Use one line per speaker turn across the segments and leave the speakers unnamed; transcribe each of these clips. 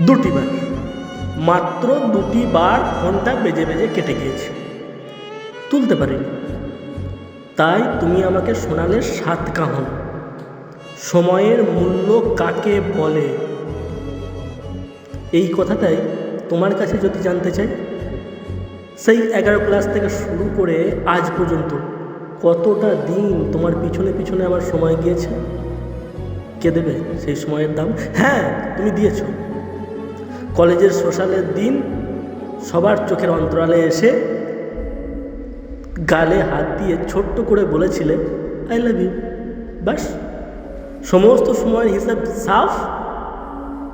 দুটি বার। মাত্র দুটি বার ফোনটা বেজে বেজে কেটে গিয়েছে। তুলতে পারিনি। তাই তুমি আমাকে শোনালে সাত কাহন। সময়ের মূল্য কাকে বলে? এই কথাটাই তোমার কাছে যদি জানতে চাই, সেই এগারো ক্লাস থেকে শুরু করে আজ পর্যন্ত কতটা দিন তোমার পিছনে পিছনে আমার সময় গিয়েছে? কে দেবে সেই সময়ের দাম? হ্যাঁ তুমি দিয়েছ। কলেজের সোশ্যালের দিন সবার চোখের অন্তরালে এসে গালে হাত দিয়ে ছোট্ট করে বলেছিলে আই লাভ ইউ ব্যাস। সমস্ত সময়ের হিসাব সাফ।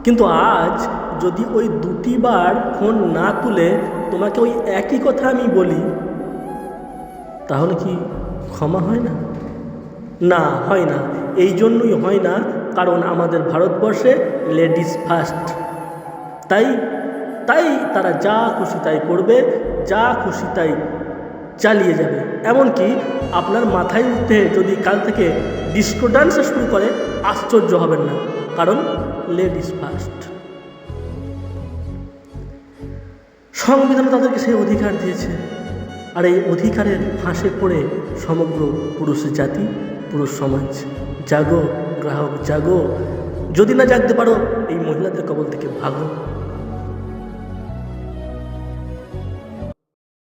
কিন্তু আজ যদি ওই দুটি বার ফোন না তুলে তোমাকে ওই একই কথা আমি বলি, তাহলে কি ক্ষমা হয় না? না, হয় না। এই জন্যই হয় না, কারণ আমাদের ভারতবর্ষে লেডিস ফার্স্ট। তাই তাই তারা যা খুশি তাই করবে, যা খুশি তাই চালিয়ে যাবে। এমনকি আপনার মাথায় উঠতে যদি কাল থেকে ডিস্কো ডান্সে শুরু করে, আশ্চর্য হবেন না। কারণ লেডিস ফার্স্ট সংবিধান তাদেরকে সেই অধিকার দিয়েছে। আর এই অধিকারের ফাঁসে পড়ে সমগ্র পুরুষ জাতি, পুরুষ সমাজ। জাগো, গ্রাহক, জাগো। যদি না জাগতে পারো, এই মহিলাদের কবল থেকে ভাগো।